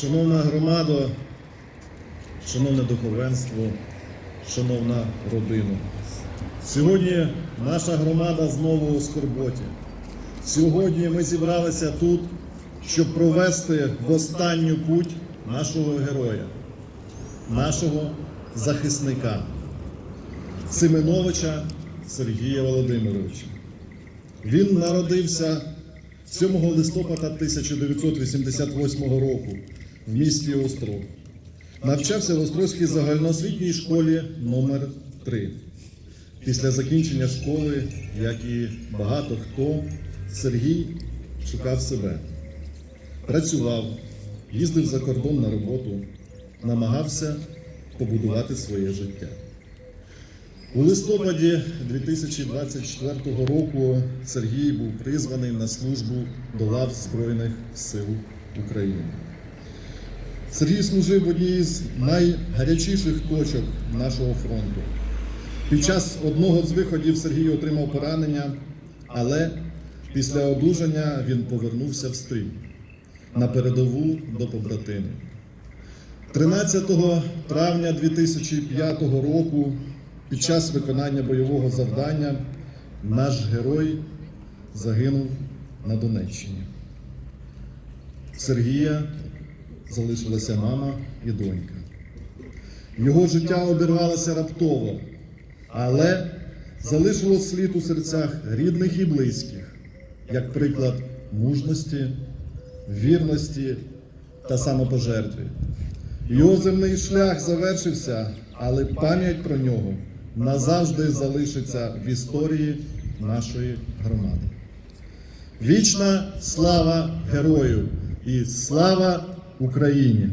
Шановна громада, шановне духовенство, шановна родина. Сьогодні наша громада знову у скорботі. Сьогодні ми зібралися тут, щоб провести в останню путь нашого героя, нашого захисника Семеновича Сергія Володимировича. Він народився 7 листопада 1988 року в місті Острог. Навчався в Острозькій загальноосвітній школі номер 3 Після закінчення школи, як і багато хто, Сергій шукав себе. Працював, їздив за кордон на роботу, намагався побудувати своє життя. У листопаді 2024 року Сергій був призваний на службу до лав Збройних сил України. Сергій служив в одній з найгарячіших точок нашого фронту. Під час одного з виходів Сергій отримав поранення, але після одужання він повернувся в стрій на передову до побратимів. 13 травня 2005 року під час виконання бойового завдання наш герой загинув на Донеччині. Сергія залишилася мама і донька. Його життя обірвалося раптово, але залишило слід у серцях рідних і близьких, як приклад мужності, вірності та самопожертви. Його земний шлях завершився, але пам'ять про нього назавжди залишиться в історії нашої громади. Вічна слава герою і слава Україні!